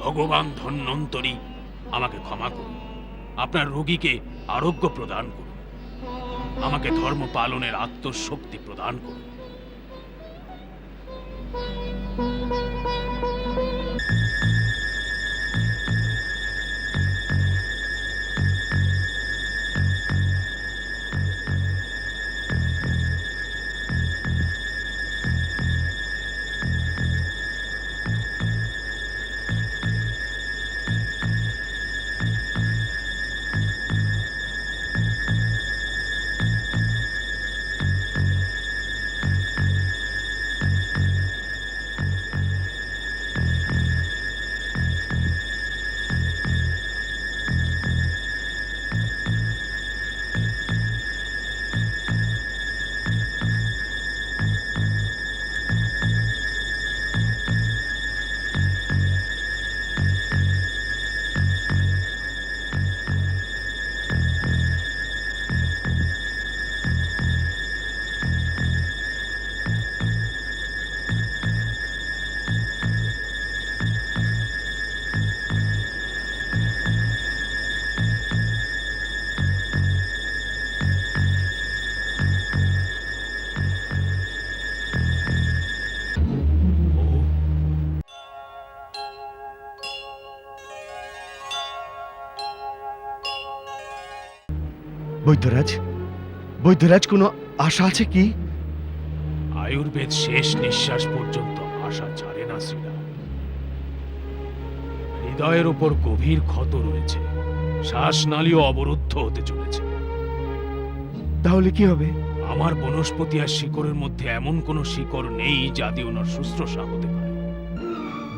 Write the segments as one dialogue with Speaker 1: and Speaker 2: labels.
Speaker 1: ভগবান ধন্যন্তরী আমাকে ক্ষমা করুন। আপনার রোগীকে আরোগ্য প্রদান করুন। আমাকে ধর্ম পালনের আত্মশক্তি প্রদান করুন।
Speaker 2: বৈদ্যরাজ বৈদ্যরাজ কোনো আশা আছে কি?
Speaker 1: আয়ুর্বেদ শেষ নিঃশ্বাস পর্যন্ত আশা ছাড়ে না শ্রীরাম। হৃদয়ের উপর গভীর ক্ষত রয়েছে। শ্বাসনালীও অবরুদ্ধ হতে চলেছে।
Speaker 2: তাহলে কি হবে?
Speaker 1: আমার বনস্পতি আর শিকড়ের মধ্যে এমন কোনো শিকড় নেই যাতে ওনার শুশ্রূষা হতে পারে।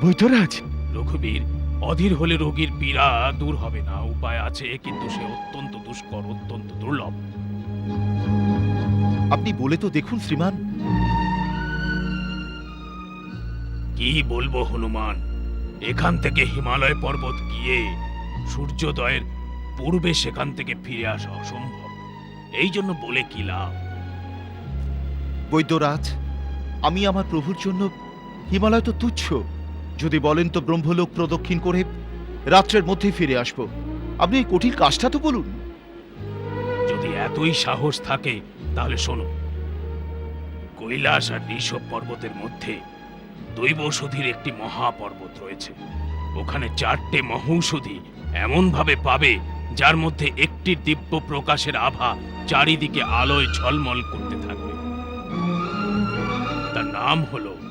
Speaker 2: বৈদ্যরাজ!
Speaker 1: রঘুবীর অধীর হলে রোগীর পীড়া দূর হবে না উপায় আছে কিন্তু সে অত্যন্ত দুষ্কর অত্যন্ত দুর্লভ।
Speaker 3: আপনি বলে তো দেখুন শ্রীমান।
Speaker 1: কি বলব হনুমান? এখান থেকে হিমালয় পর্বত গিয়ে সূর্যোদয়ের পূর্বে সেখান থেকে ফিরে আসা অসম্ভব। এই জন্য বলে কি লাভ?
Speaker 3: বৈদ্যরাজ আমি আমার প্রভুর জন্য হিমালয় তো তুচ্ছ। যদি বলেন তো ব্রহ্মলোক প্রদক্ষিণ করে রাত্রের মধ্যেই ফিরে আসব। আপনি এই কঠিন কাজটা তো বলুন
Speaker 1: যদি এতই সাহস থাকে, তাহলে শোনো। কৈলাস আর ঋষভ পর্বতের মধ্যে দৈবৌষধির একটি মহাপর্বত রয়েছে। ওখানে চারটে মহৌষধি এমন ভাবে পাবে, যার মধ্যে একটি দিব্য প্রকাশের আভা চারিদিকে আলোয় ঝলমল করতে থাকবে। তার নাম হলো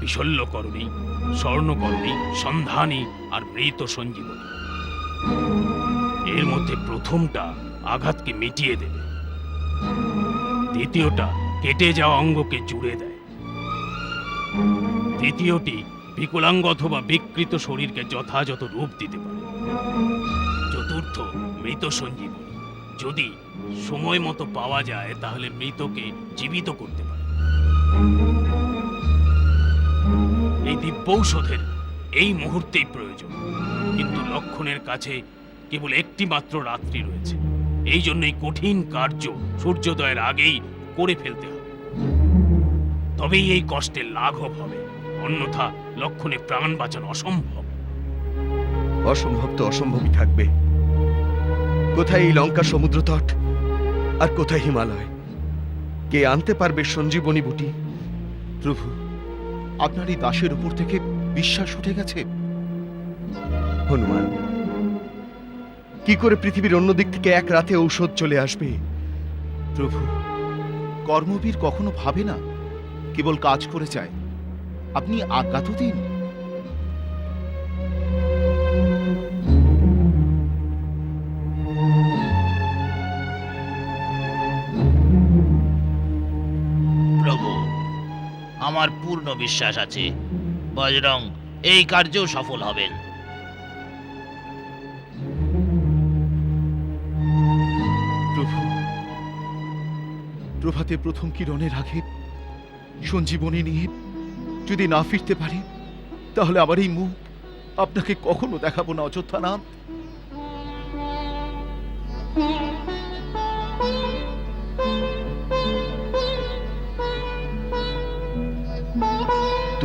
Speaker 1: বিশল্যকরণী স্বর্ণকরণী, সন্ধানী আর মৃত সঞ্জীবনী। এর মধ্যে প্রথমটা আঘাতকে মিটিয়ে দেবে। দ্বিতীয়টা কেটে যাওয়া অঙ্গকে জুড়ে দেয়। তৃতীয়টি বিকলাঙ্গ অথবা বিকৃত শরীরকে যথাযথ রূপ দিতে পারে। চতুর্থ মৃত সঞ্জীবনী। যদি সময় মতো পাওয়া যায়, তাহলে মৃতকে জীবিত করতে পারে। এই দিব্যৌষধের এই মুহূর্তেই প্রয়োজন। কিন্তু লক্ষণের কাছে কেবল একটি মাত্র রাত্রি রয়েছে। এই জন্যই কঠিন কার্য সূর্যোদয়ের আগেই করে ফেলতে হবে। তবেই এই কষ্টের লাঘব হবে। অন্যথা লক্ষণে প্রাণ বাঁচানো অসম্ভব।
Speaker 2: অসম্ভব তো অসম্ভবই থাকবে। কোথায় এই লঙ্কা সমুদ্র তট? আর কোথায় হিমালয়? কে আনতে পারবে সঞ্জীবনী বুটি?
Speaker 3: প্রভু আপনার এই দাসের উপর থেকে বিশ্বাস উঠে গেছে?
Speaker 2: হনুমান কি করে পৃথিবীর অন্য দিক থেকে এক রাতে ঔষধ চলে আসবে?
Speaker 3: প্রভু কর্মবীর কখনো ভাবে না কেবল কাজ করে যায়। আপনি আজ্ঞা তো দিন।
Speaker 4: আমার পূর্ণ বিশ্বাস আছে। বজরং, এই কার্যও সফল হবেন।
Speaker 3: প্রভু, প্রভাতে প্রথম কিরণের আগে সঞ্জীবনী নিয়ে যদি না ফিরতে পারি, তাহলে আমার এই মুখ আপনাকে কখনো দেখাবো না, অযোধ্যা নাথ।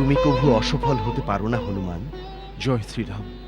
Speaker 2: তুমি কভু অসফল হতে পারো না হনুমান।
Speaker 3: জয় শ্রীরাম।